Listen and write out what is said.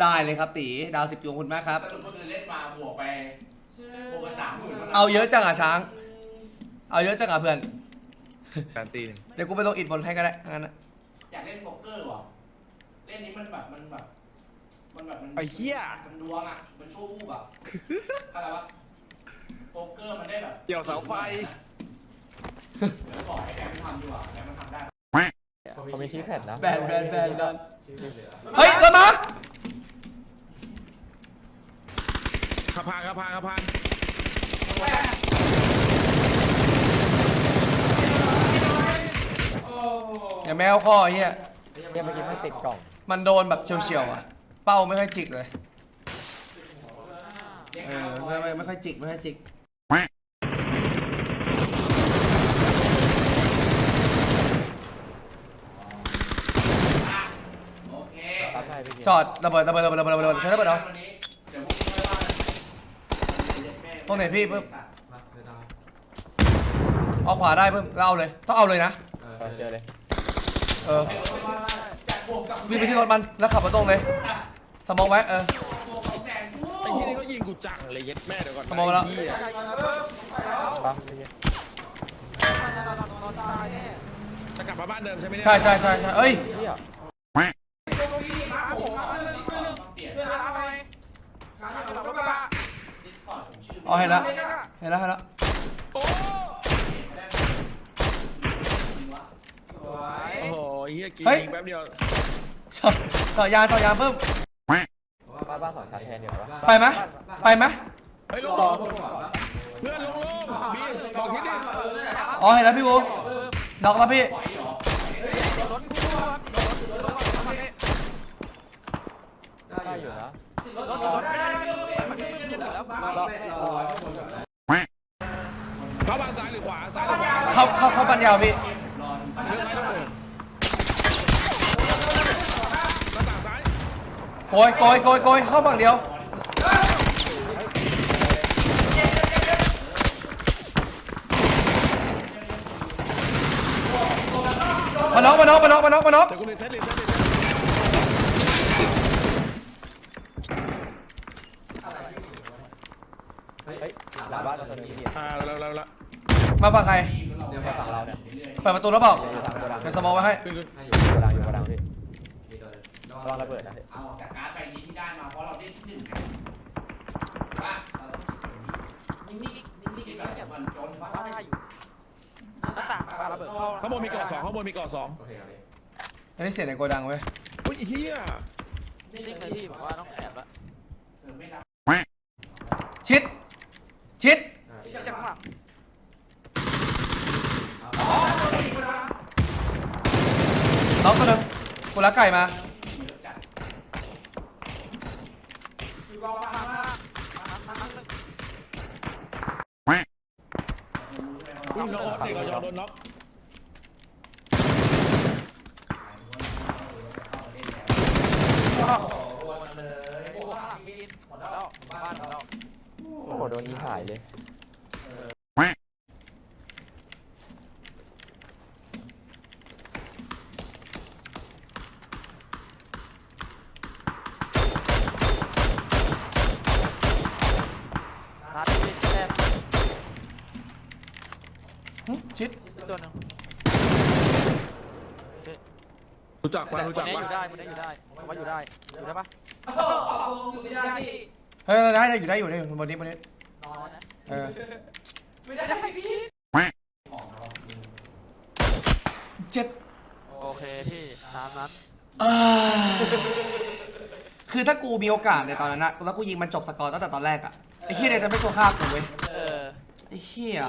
ได้เลยครับตีดาวสิบดวงคุณมากครับ สรุปก็คือเล่นมาบวกไปบวกไปสามหมื่นเอาเยอะจังอะช้าง เอาเยอะจังอะเพื่อนแฟนตีหนึ่งเดี๋ยวกูไปลงอิดบนให้ก็ได้งั้นนะอยากเล่นโป๊กเกอร์ว่ะเล่นนี้มันแบบมันแบบมันแบบมันไอ้เหี้ย มันดวงอะมันชั่ววูบอะอะไรวะโป๊กเกอร์มันได้แบบเกี่ยวเสาไฟ เดี๋ยวบอกให้แกมันทำดีกว่าแกมันทำได้เขามีชี้แพดนะ แบนแบนแบนแบนเฮ้ยรถมา ขับพานขับพานขับพานอย่าแมวข้อไอ้เฮียเกมเมื่อกี้ไม่ติดกล่อง มันโดนแบบเฉียวๆอะ เป้าไม่ค่อยจิกเลย เออไม่ไม่ไม่ค่อยจิกไม่ค่อยจิกอะโอเคตัดให้พี่เกมจอดระเบิดระเบิดระเบิดระเบิดระเบิดใช้ระเบิดเอา วันนี้เดี๋ยวพรุ่งนี้ค่อยว่ากัน ตรงไหนพี่เพิ่มเอาขวาได้เพิ่มแล้วเอาเลย ต้องเอาเลยนะ เออเจอเลยเออจัดบวกสองวิ่งไปที่รถมันแล้วขับมาตรงเลยสมองไว้เออบวกสองแสนไอ้ที่นี่ก็ยิงกูจังเลยเย็ดแม่เดี๋ยวก่อนขโมยมาแล้ว ไอ้เหี้ยปะพี่เกมจะกลับมาบ้านเดิมใช่ไหมเนี่ยใช่ใช่ใช่ใช่เอ้ยเฮีย เปลี่ยน Discord ผมชื่ ออ๋อเห็นแล้วเห็นแล้วเห็นแล้วโอ้โอ้โหไอ้เฮียกินยิงแป๊บเดียวจอดจอดยางจอดยางเพิ่มบ้านบ้านสองชั้นแทนเดียวปะไปไหมไปไหมเฮ้ยลงลงเพื่อนลงลงบีบอกคิดดิอ๋อเห็นแล้วพี่บูดอกแล้วพี่ได้อยู่นะ เข้าบานซ้ายหรือขวาซ้ายหรือขวาเข้าเข้าเข้าปันยาวพี่เลี้ยวซ้ายระเบิดหน้าต่างซ้ายโกยโกยโกยโกยเข้าฝั่งเดียวมาน็อกมาน็อกมาน็อกมาน็อกมาน็อกเดี๋ยวกูรีเซ็ตรีเซ็ตรีเซ็ต เฮ้ย หลังบ้านตัวนึงพี่เกมอ่าแล้วแล้วแล้วมาฝั่งใครเดี๋ยวฝั่งเราเนี่ยเปิดประตูแล้วบอกอยู่ทางโกดังเดี๋ยวสมองไว้ให้ขึ้นขึ้นอยู่โกดังอยู่โกดังพี่ระวังระเบิดนะพี่เอาออกจากการ์ดใบนี้ที่ได้มาเพราะเราได้ที่หนึ่งไงว่าเราต้องคิดแบบนี้นิ่งๆนิ่งๆแบบมันจนว่าได้อยู่ข้างบนมีเกาะสองข้างบนมีเกาะสองอันนี้เสียงในโกดังเว้ยอุ้ยไอ้เฮียเออไม่รับชิด ชิดน็อกตัวหนึงกูรักไก่มาเยอะจัดอุ้ยน้องโอ๊ตเด็กเรายอมโดนน็อก โอ้โหโดนยิงหายเลยหึชิดรู้จักปะรู้จักปะเฮ้ยได้ได้อยู่ได้อยู่ได้ อยู่บนนี้บนนี้เออเจ็ดโอเคพี่ตามนั้นอ่าคือถ้ากูมีโอกาสในตอนนั้นอะแล้วกูยิงมันจบสกอร์ตั้งแต่ตอนแรกอะไอ้เฮียเนี่ยจะไม่ตัวฆ่ากูเว้ยเออ ไอ้เฮีย